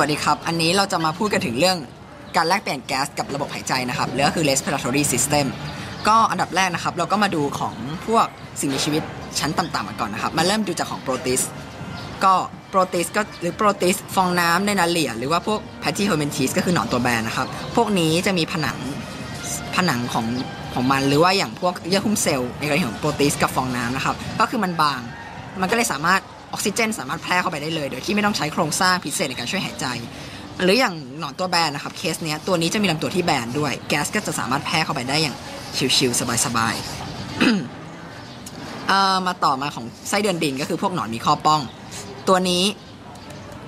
วัสดีครับ อันนี้เราจะมาพูดกันถึงเรื่องการแลกเปลี่ยนแก๊สกับระบบหายใจนะครับหรือก็คือ respiratory system ก็อันดับแรกนะครับ เราก็มาดูของพวกสิ่งมีชีวิตชั้นต่ำๆมาก่อนนะครับ มาเริ่มดูจากของโปรติสก็โปรติสก็หรือโปรติสฟองน้ำในนาเลียหรือว่าพวกแพทิโฮเมนทิสก็คือหนอนตัวแบนนะครับ พวกนี้จะมีผนังผนังของของมันหรือว่าอย่างพวกเยื่อหุ้มเซลล์ในกรณีของโปรติสกับฟองน้ำนะครับ ก็คือมันบาง มันก็เลยสามารถ ออกซิเจน สามารถแพร่เข้าไปได้เลย โดยที่ไม่ต้องใช้โครงสร้างพิเศษในการช่วยหายใจ หรืออย่างหนอนตัวแบนนะครับเคสเนี้ยตัวนี้จะมีลำตัวที่แบนด้วย แก๊สก็จะสามารถแพร่เข้าไปได้อย่างชิวๆสบายๆมาต่อมาของไส้เดือนบินก็คือพวกหนอนมีข้อป้อง ตัวนี้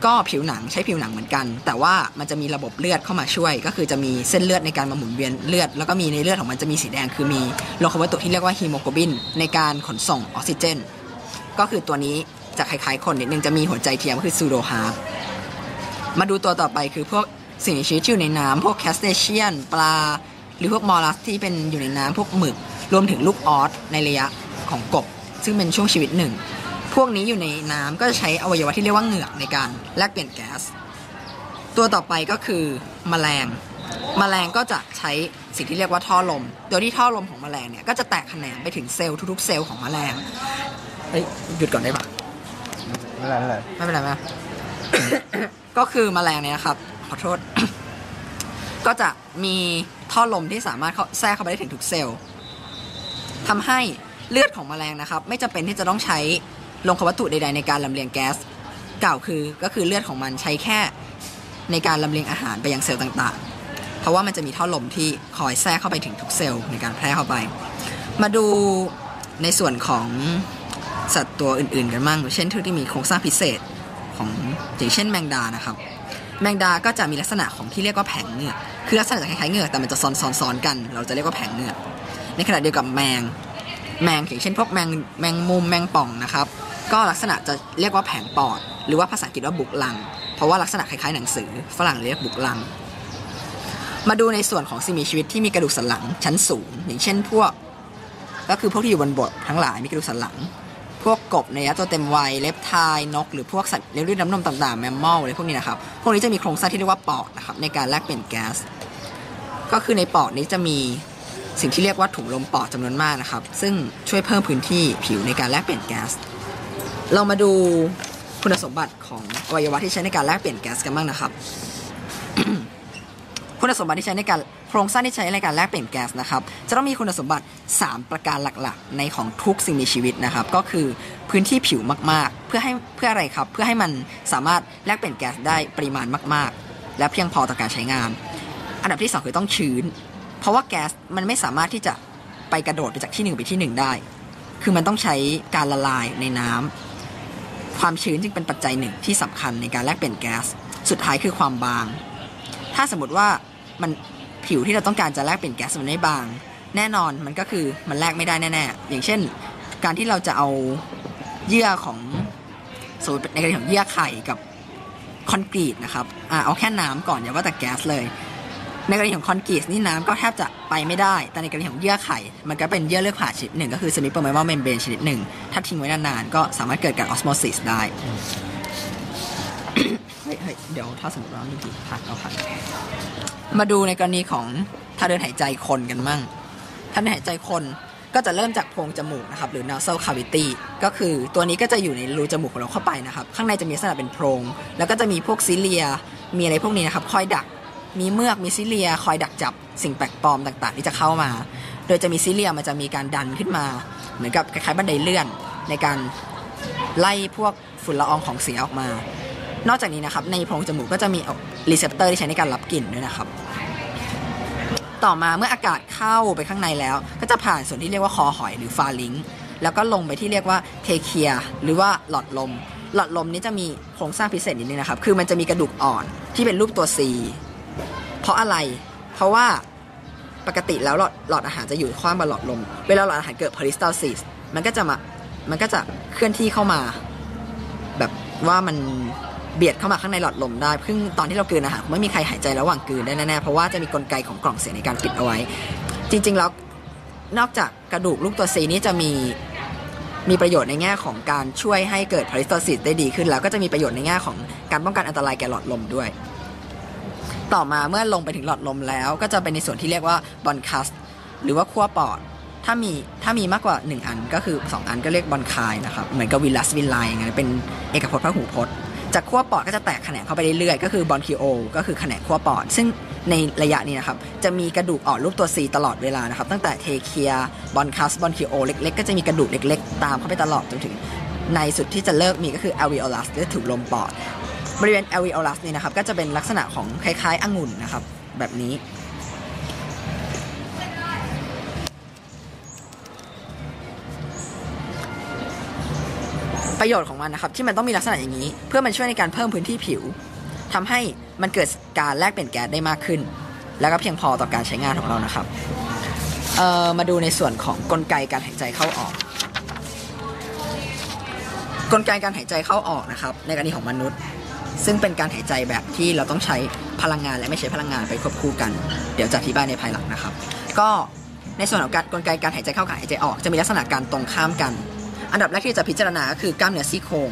ก็ผิวหนังใช้ผิวหนังเหมือนกัน แต่ว่ามันจะมีระบบเลือดเข้ามาช่วย ก็คือจะมีเส้นเลือดในการมาหมุนเวียนเลือด แล้วก็มีในเลือดของมันจะมีสีแดงคือมีโลหะวัตถุที่เรียกว่าฮีโมโกลบินในการขนส่งออกซิเจน ก็คือตัวนี้ จะคล้ายๆคนนิดนึงจะมีหัวใจเทียมคือซูโดฮาร์มาดูตัวต่อไปคือพวกสิ่งมีชีวิตอยู่ในน้ำพวกแคสเตเชียน ปลา หรือพวกมอลลัสที่เป็นอยู่ในน้ำพวกหมึก รวมถึงลูกออสในระยะของกบ ซึ่งเป็นช่วงชีวิตหนึ่ง พวกนี้อยู่ในน้ำก็จะใช้อวัยวะที่เรียกว่าเหงือกในการแลกเปลี่ยนแก๊ส ตัวต่อไปก็คือแมลงแมลงก็จะใช้สิ่งที่เรียกว่าท่อลม โดยที่ท่อลมของแมลงเนี่ยก็จะแตกแขนงไปถึงเซลล์ทุกๆเซลล์ของแมลงเฮ้ยหยุดก่อนได้ปะ ไม่เป็นไรไม่เป็นไรไม่เป็นไรไหมก็คือแมลงเนี่ยครับ ขอโทษ ก็จะมีท่อลมที่สามารถเข้าแทรกเข้าไปได้ถึงทุกเซลล์ทำให้เลือดของแมลงนะครับ ไม่จำเป็นที่จะต้องใช้ลงควัตถุใด ๆ ในการลำเลียงแก๊สกล่าวคือก็คือเลือดของมันใช้แค่ในการลำเลียงอาหารไปยังเซลล์ต่างๆ เพราะว่ามันจะมีท่อลมที่คอยแทรกเข้าไปถึงทุกเซลล์ในการแพร่เข้าไป มาดูในส่วนของ สัตว์ตัวอื่นๆกันบ้างเช่นที่มีโครงสร้างพิเศษของอย่างเช่นแมงดานะครับ แมงดาก็จะมีลักษณะของที่เรียกว่าแผงเงือกคือลักษณะจะคล้ายๆเงือกแต่มันจะซ้อนๆกัน เราจะเรียกว่าแผงเงือกในขณะเดียวกับแมงแมงอย่างเช่นพวกแมงแมงมุมแมงป่องนะครับ ก็ลักษณะจะเรียกว่าแผงปอด หรือว่าภาษาอังกฤษว่าบุกลัง เพราะว่าลักษณะคล้ายๆหนังสือ ฝรั่งเรียกบุกลัง มาดูในส่วนของสิ่งมีชีวิตที่มีกระดูกสันหลังชั้นสูง อย่างเช่นพวก ก็คือพวกที่อยู่บนบกทั้งหลายมีกระดูกสันหลัง วกกบในยักษ์ตัวเต็มวัยเล็บทายนก หรือพวกสัตว์เลี้ยงด้วยน้ำนมต่างๆแมมมอลอะไรพวกนี้นะครับ พวกนี้จะมีโครงสร้างที่เรียกว่าปอดนะครับในการแลกเปลี่ยนแก๊ส ก็คือในปอดนี้จะมีสิ่งที่เรียกว่าถุงลมปอดจำนวนมากนะครับ ซึ่งช่วยเพิ่มพื้นที่ผิวในการแลกเปลี่ยนแก๊ส เรามาดูคุณสมบัติของอวัยวะที่ใช้ในการแลกเปลี่ยนแก๊สกันบ้างนะครับ คุณสมบัติที่ใช้ในการ โครงสร้างที่ใช้ในการแลกเปลี่ยนแก๊สนะครับ จะต้องมีคุณสมบัติ 3 ประการหลักๆ ในของทุกสิ่งมีชีวิตนะครับ ก็คือพื้นที่ผิวมากๆ เพื่อให้เพื่ออะไรครับ เพื่อให้มันสามารถแลกเปลี่ยนแก๊สได้ปริมาณมากๆ และเพียงพอต่อการใช้งาน อันดับที่ 2 คือต้องชื้น เพราะว่าแก๊สมันไม่สามารถที่จะไปกระโดดไปจากที่หนึ่งไปที่หนึ่งได้ คือมันต้องใช้การละลายในน้ำความชื้นจึงเป็นปัจจัยหนึ่งที่สำคัญในการแลกเปลี่ยนแก๊ส สุดท้ายคือความบาง ถ้าสมมติว่ามัน ผิวที่เราต้องการจะแลกเปลี่ยนแก๊สมันไม่บาง แน่นอนมันก็คือมันแลกไม่ได้แน่ๆอย่างเช่น การที่เราจะเอาเยื่อของสมมติในกรณีของเยื่อไข่กับคอนกรีตนะครับอ่าเอาแค่น้ำก่อนอย่าว่าแต่แก๊สเลย ในกรณีของคอนกรีตนี่น้ำก็แทบจะไปไม่ได้ แต่ในกรณีของเยื่อไข่ มันก็เป็นเยื่อเลือดผ่าชนิดหนึ่งก็คือ semi permeable membrane ชนิดหนึ่ง ถ้าทิ้งไว้นานๆก็สามารถเกิดการออสโมซิสได้ ฮ้ยเฮ้ยเดี๋ยวถ้าสมมติว่าเมื่อกี้พักเอาพักมาดูในกรณีของถ้าเดินหายใจคนกันมั่งถ้าเดินหายใจคนก็จะเริ่มจากโพรงจมูกนะครับหรือ nasal cavity ก็คือตัวนี้ก็จะอยู่ในรูจมูกของเราเข้าไปนะครับ ข้างในจะมีลักษณะเป็นโพรง แล้วก็จะมีพวกซิเลีย มีอะไรพวกนี้นะครับ คอยดัก มีเมือกมีซิเลีย คอยดักจับสิ่งแปลกปลอมต่าง ๆ ที่จะเข้ามา โดยจะมีซิเลียมันจะมีการดันขึ้นมา เหมือนกับคล้ายๆบันไดเลื่อนในการไล่พวกฝุ่นละอองของเสียออกมา นอกจากนี้นะครับในโพรงจมูกก็จะมีรีเซพเตอร์ที่ใช้ในการรับกลิ่นด้วยนะครับ ต่อมาเมื่ออากาศเข้าไปข้างในแล้ว ก็จะผ่านส่วนที่เรียกว่าคอหอยหรือฟาลิงแล้วก็ลงไปที่เรียกว่าเทเคียหรือว่าหลอดลม หลอดลมนี้จะมีโครงสร้างพิเศษนิดนึงนะครับ คือมันจะมีกระดูกอ่อนที่เป็นรูปตัว C เพราะอะไร เพราะว่าปกติแล้วหลอดหลอดอาหารจะอยู่ข้างบนหลอดลม เวลาหลอดอาหารเกิด peristalsis มันก็จะมา มันก็จะเคลื่อนที่เข้ามา แบบว่ามัน เบียดเข้ามาข้างในหลอดลมได้ซึ่งตอนที่เรากลืนอาหารไม่มีใครหายใจระหว่างกลืนได้แน่ๆ เพราะว่าจะมีกลไกของกล่องเสียงในการปิดเอาไว้ จริง ๆ แล้วนอกจากกระดูกลูกตัวซีนี้จะมีมีประโยชน์ในแง่ของการช่วยให้เกิดพาริสโตซิสได้ดีขึ้น แล้วก็จะมีประโยชน์ในแง่ของการป้องกันอันตรายแก่หลอดลมด้วย ต่อมาเมื่อลงไปถึงหลอดลมแล้ว ก็จะเป็นในส่วนที่เรียกว่าบอนคัสหรือว่าขั้วปอด ถ้ามีถ้ามีมากกว่า 1 อันก็คือ 2 อันก็เรียกบอนคายนะครับ เหมือนกับวิลัสวิลไลอย่างเงี้ยเป็นเอกพจน์พหูพจน์ จากขั้วปอดก็จะแตกแขนงเข้าไปเรื่อยๆก็คือบอนคิโอก็คือแขนงขั้วปอด ซึ่งในระยะนี้นะครับจะมีกระดูกอ่อนรูปตัว C ตลอดเวลานะครับ ตั้งแต่เทเคียบอนคัสบอนคิโอเล็กๆ ก็จะมีกระดูกเล็ก ๆ ตามเข้าไปตลอดจนถึงในสุดที่จะเลิกมีก็คือ alveolus หรือถุงลมปอด บริเวณ alveolus นี่นะครับก็จะเป็นลักษณะของคล้ายๆ องุ่นนะครับแบบนี้ ประโยชน์ของมันนะครับที่มันต้องมีลักษณะอย่างนี้ เพื่อมันช่วยในการเพิ่มพื้นที่ผิวทำให้มันเกิดการแลกเปลี่ยนแก๊สได้มากขึ้น แล้วก็เพียงพอต่อการใช้งานของเรานะครับเอ่อมาดูในส่วนของกลไกการหายใจเข้าออก กลไกการหายใจเข้าออกนะครับ ในกรณีของมนุษย์ ซึ่งเป็นการหายใจแบบที่เราต้องใช้พลังงานและไม่ใช้พลังงานไปควบคู่กัน เดี๋ยวจะอธิบายในภายหลังนะครับ ก็ในส่วนของการกลไกการหายใจเข้ากับหายใจออก จะมีลักษณะการตรงข้ามกัน อันดับแรกที่จะพิจารณาก็คือกล้ามเนื้อซี่โครง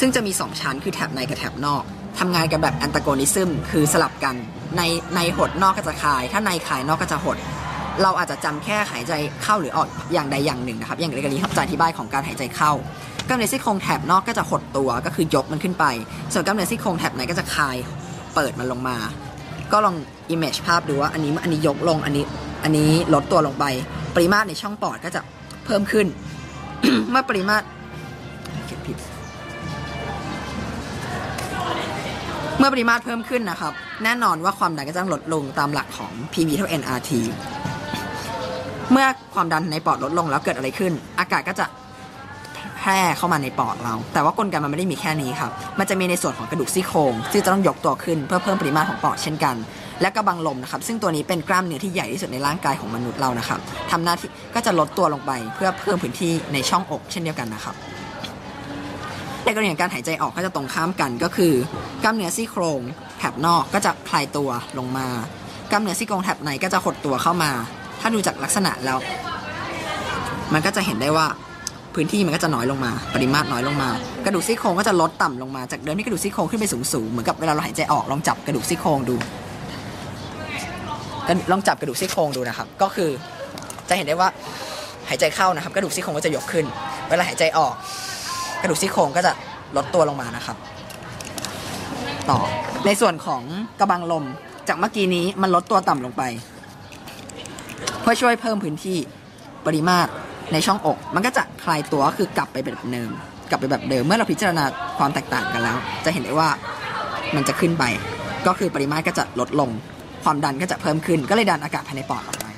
ซึ่งจะมี 2 ชั้นคือแถบในกับแถบนอกทำงานกันแบบแอนตาโกนิซึมคือสลับกันในในหดนอกก็จะคาย ถ้าในคายนอกก็จะหด เราอาจจะจำแค่หายใจเข้าหรือออกอย่างใดอย่างหนึ่งนะครับ อย่างกรณีจะอธิบายของการหายใจเข้ากล้ามเนื้อซี่โครงแถบนอกก็จะหดตัวก็คือยกมันขึ้นไป ส่วนกล้ามเนื้อซี่โครงแถบในก็จะคายเปิดมันลงมา ก็ลอง image ภาพดูว่าอันนี้อันนี้ยกลงอันนี้อันนี้ลดตัวลงไปปริมาตรในช่องปอดก็จะเพิ่มขึ้น เมื่อปริมาตรเขียนผิด เมื่อปริมาตรเพิ่มขึ้นนะครับ แน่นอนว่าความดันก็จะต้องลดลงตามหลักของ PV เท่า nRT เมื่อความดันในปอดลดลงแล้วเกิดอะไรขึ้น อากาศก็จะแพร่เข้ามาในปอดเรา แต่ว่ากลไกมันไม่ได้มีแค่นี้ครับ มันจะมีในส่วนของกระดูกซี่โครงที่จะต้องยกตัวขึ้นเพื่อเพิ่มปริมาตรของปอดเช่นกัน และกระบังลมนะครับ ซึ่งตัวนี้เป็นกล้ามเนื้อที่ใหญ่ที่สุดในร่างกายของมนุษย์เรานะครับทำหน้าที่ก็จะลดตัวลงไปเพื่อเพิ่มพื้นที่ในช่องอกเช่นเดียวกันนะครับในกรณีของการหายใจออกก็จะตรงข้ามกันก็คือกล้ามเนื้อซี่โครงแถบนอกก็จะคลายตัวลงมากล้ามเนื้อซี่โครงแถบในก็จะหดตัวเข้ามา ถ้าดูจากลักษณะแล้ว มันก็จะเห็นได้ว่าพื้นที่มันก็จะน้อยลงมา ปริมาตรน้อยลงมา กระดูกซี่โครงก็จะลดต่ำลงมาจากเดิมที่กระดูกซี่โครงขึ้นไปสูงๆเหมือนกับเวลาเราหายใจออกลองจับกระดูกซี่โครงดู ลองจับกระดูกซี่โครงดูนะครับ ก็คือจะเห็นได้ว่าหายใจเข้านะครับ กระดูกซี่โครงก็จะยกขึ้น เวลาหายใจออก กระดูกซี่โครงก็จะลดตัวลงมานะครับ ต่อในส่วนของกระบังลมจากเมื่อกี้นี้มันลดตัวต่ำลงไป เพื่อช่วยเพิ่มพื้นที่ปริมาตรในช่องอก มันก็จะคลายตัวก็คือกลับไปแบบเดิม กลับไปแบบเดิม เมื่อเราพิจารณาความแตกต่างกันแล้ว จะเห็นได้ว่ามันจะขึ้นไป ก็คือปริมาตรก็จะลดลง ความดันก็จะเพิ่มขึ้นก็เลยดันอากาศภายในปอดออกมา